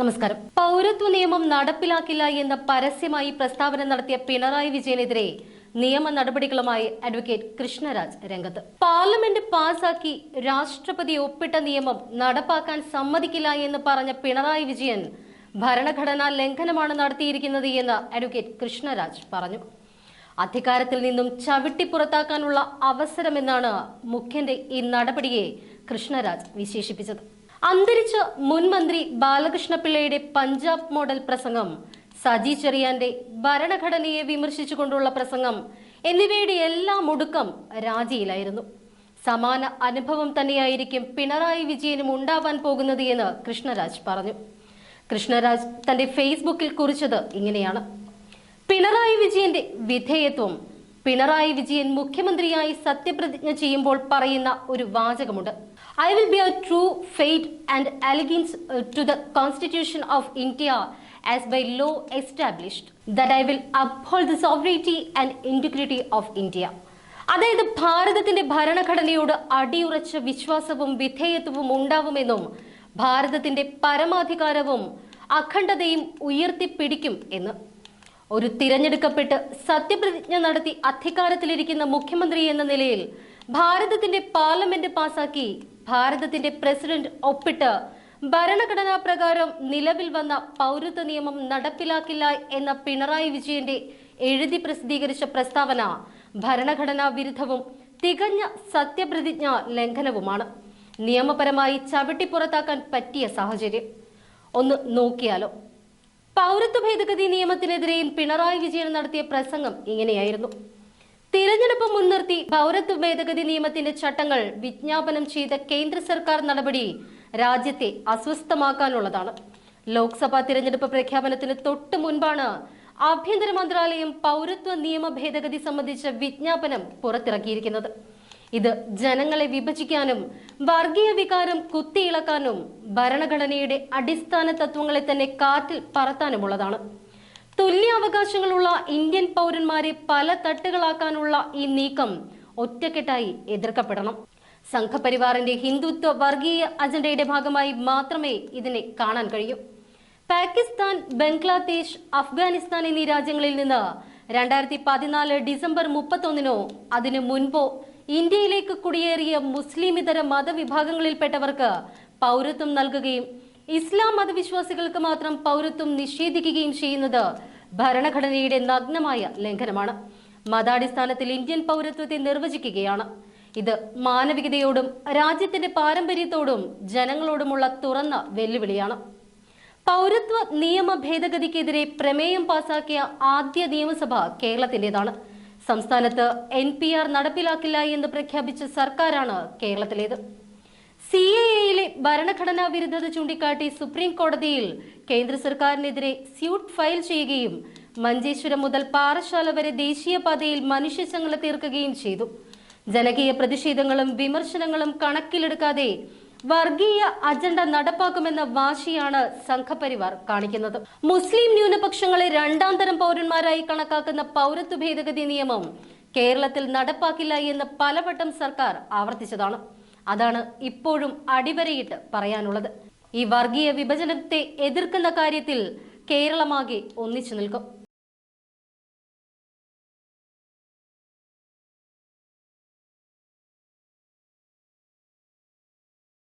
നമസ്കാരം. പൗരത്വ നിയമം നടപ്പിലാക്കില്ല എന്ന പരസ്യമായി പ്രസ്താവന നടത്തിയ പിണറായി വിജയനെതിരെ നിയമ നടപടികളുമായി അഡ്വക്കേറ്റ് കൃഷ്ണരാജ് രംഗത്ത്. പാർലമെന്റ് പാസാക്കി രാഷ്ട്രപതി ഒപ്പിട്ട നിയമം നടപ്പാക്കാൻ സമ്മതിക്കില്ല എന്ന് പറഞ്ഞ പിണറായി വിജയൻ ഭരണഘടനാ ലംഘനമാണ് നടത്തിയിരിക്കുന്നത് എന്ന് അഡ്വക്കേറ്റ് കൃഷ്ണരാജ് പറഞ്ഞു. അധികാരത്തിൽ നിന്നും ചവിട്ടി പുറത്താക്കാനുള്ള അവസരമെന്നാണ് മുഖ്യന്റെ ഈ നടപടിയെ കൃഷ്ണരാജ് വിശേഷിപ്പിച്ചത്. അന്തരിച്ച മുൻമന്ത്രി ബാലകൃഷ്ണപിള്ളയുടെ പഞ്ചാബ് മോഡൽ പ്രസംഗം സജി ചെറിയാന്റെ ഭരണഘടനയെ വിമർശിച്ചുകൊണ്ടുള്ള പ്രസംഗം എന്നിവയുടെ എല്ലാം ഒടുക്കം രാജിയിലായിരുന്നു. സമാന അനുഭവം തന്നെയായിരിക്കും പിണറായി വിജയനും ഉണ്ടാവാൻ പോകുന്നത് എന്ന് കൃഷ്ണരാജ് പറഞ്ഞു. കൃഷ്ണരാജ് തന്റെ ഫേസ്ബുക്കിൽ കുറിച്ചത് ഇങ്ങനെയാണ്. പിണറായി വിജയന്റെ വിധേയത്വം പിണറായി വിജയൻ മുഖ്യമന്ത്രിയായി സത്യപ്രതിജ്ഞ ചെയ്യുമ്പോൾ പറയുന്ന ഒരു വാചകമുണ്ട്. I will be a true faith and allegiance to the constitution of India as by law established that I will uphold the sovereignty and integrity of India അതായത് ഭാരതത്തിന്റെ ഭരണഘടനയോട് അടിയുറച്ച വിശ്വാസവും വിധേയത്വവും ഉണ്ടാവുമെന്നും ഭാരതത്തിന്റെ പരമാധികാരവും അഖണ്ഡതയും ഉയർത്തിപ്പിടിക്കും എന്ന്. ഒരു തിരഞ്ഞെടുക്കപ്പെട്ട് സത്യപ്രതിജ്ഞ നടത്തി അധികാരത്തിലിരിക്കുന്ന മുഖ്യമന്ത്രി എന്ന നിലയിൽ ഭാരതത്തിന്റെ പാർലമെന്റ് പാസാക്കി ഭാരതത്തിന്റെ പ്രസിഡന്റ് ഒപ്പിട്ട് ഭരണഘടനാ പ്രകാരം നിലവിൽ വന്ന പൗരത്വ നിയമം നടപ്പിലാക്കില്ല എന്ന പിണറായി വിജയന്റെ എഴുതി പ്രസിദ്ധീകരിച്ച പ്രസ്താവന ഭരണഘടനാ വിരുദ്ധവും തികഞ്ഞ സത്യപ്രതിജ്ഞ ലംഘനവുമാണ്. നിയമപരമായി ചവിട്ടി പുറത്താക്കാൻ പറ്റിയ സാഹചര്യം. ഒന്ന് നോക്കിയാലോ. പൗരത്വ ഭേദഗതി നിയമത്തിനെതിരെയും പിണറായി വിജയൻ നടത്തിയ പ്രസംഗം ഇങ്ങനെയായിരുന്നു. തിരഞ്ഞെടുപ്പ് മുൻനിർത്തി പൗരത്വ ഭേദഗതി നിയമത്തിന്റെ ചട്ടങ്ങൾ വിജ്ഞാപനം ചെയ്ത കേന്ദ്ര സർക്കാർ നടപടി രാജ്യത്തെ അസ്വസ്ഥമാക്കാനുള്ളതാണ്. ലോക്സഭാ തിരഞ്ഞെടുപ്പ് പ്രഖ്യാപനത്തിന് തൊട്ടു മുൻപാണ് ആഭ്യന്തര മന്ത്രാലയം പൗരത്വ നിയമ ഭേദഗതി സംബന്ധിച്ച വിജ്ഞാപനം പുറത്തിറക്കിയിരിക്കുന്നത്. ഇത് ജനങ്ങളെ വിഭജിക്കാനും വർഗീയ വികാരം കുത്തിയിളക്കാനും ഭരണഘടനയുടെ അടിസ്ഥാന തത്വങ്ങളെ തന്നെ കാറ്റിൽ പറത്താനുമുള്ളതാണ്. തുല്യാവകാശങ്ങളുള്ള ഇന്ത്യൻ പൗരന്മാരെ പല തട്ടുകളാക്കാനുള്ള ഈ നീക്കം ഒറ്റക്കെട്ടായി എതിർക്കപ്പെടണം. സംഘപരിവാറിന്റെ ഹിന്ദുത്വ വർഗീയ അജണ്ടയുടെ ഭാഗമായി മാത്രമേ ഇതിനെ കാണാൻ കഴിയൂ. പാകിസ്ഥാൻ ബംഗ്ലാദേശ് അഫ്ഗാനിസ്ഥാൻ എന്നീ രാജ്യങ്ങളിൽ നിന്ന് രണ്ടായിരത്തി പതിനാല് ഡിസംബർ മുപ്പത്തൊന്നിനോ അതിനു മുൻപോ ഇന്ത്യയിലേക്ക് കുടിയേറിയ മുസ്ലിം ഇതര മതവിഭാഗങ്ങളിൽപ്പെട്ടവർക്ക് പൗരത്വം നൽകുകയും ഇസ്ലാം മതവിശ്വാസികൾക്ക് മാത്രം പൗരത്വം നിഷേധിക്കുകയും ചെയ്യുന്നത് ഭരണഘടനയുടെ നഗ്നമായ ലംഘനമാണ്. മതാടിസ്ഥാനത്തിൽ ഇന്ത്യൻ പൗരത്വത്തെ നിർവചിക്കുകയാണ്. ഇത് മാനവികതയോടും രാജ്യത്തിന്റെ പാരമ്പര്യത്തോടും ജനങ്ങളോടുമുള്ള തുറന്ന വെല്ലുവിളിയാണ്. പൗരത്വ നിയമ ഭേദഗതിക്കെതിരെ പ്രമേയം പാസാക്കിയ ആദ്യ നിയമസഭ കേരളത്തിന്റേതാണ് സംസ്ഥാനത്ത് എൻ നടപ്പിലാക്കില്ല എന്ന് പ്രഖ്യാപിച്ച സർക്കാരാണ് കേരളത്തിലേത്. സി എ എയിലെ ഭരണഘടനാ വിരുദ്ധത ചൂണ്ടിക്കാട്ടി സുപ്രീം കോടതിയിൽ കേന്ദ്ര സർക്കാരിനെതിരെ സ്യൂട്ട് ഫയൽ ചെയ്യുകയും മഞ്ചേശ്വരം മുതൽ പാറശാല വരെ ദേശീയപാതയിൽ മനുഷ്യശങ്കല തീർക്കുകയും ചെയ്തു. ജനകീയ പ്രതിഷേധങ്ങളും വിമർശനങ്ങളും കണക്കിലെടുക്കാതെ വർഗീയ അജണ്ട നടപ്പാക്കുമെന്ന വാശിയാണ് സംഘപരിവാർ കാണിക്കുന്നത്. മുസ്ലിം ന്യൂനപക്ഷങ്ങളെ രണ്ടാം തരം പൗരന്മാരായി കണക്കാക്കുന്ന പൗരത്വ ഭേദഗതി നിയമം കേരളത്തിൽ നടപ്പാക്കില്ല എന്ന് പലവട്ടം സർക്കാർ ആവർത്തിച്ചതാണ്. അതാണ് ഇപ്പോഴും അടിവരയിട്ട് പറയാനുള്ളത്. ഈ വർഗീയ വിഭജനത്തെ എതിർക്കുന്ന കാര്യത്തിൽ കേരളമാകെ ഒന്നിച്ചു നിൽക്കും.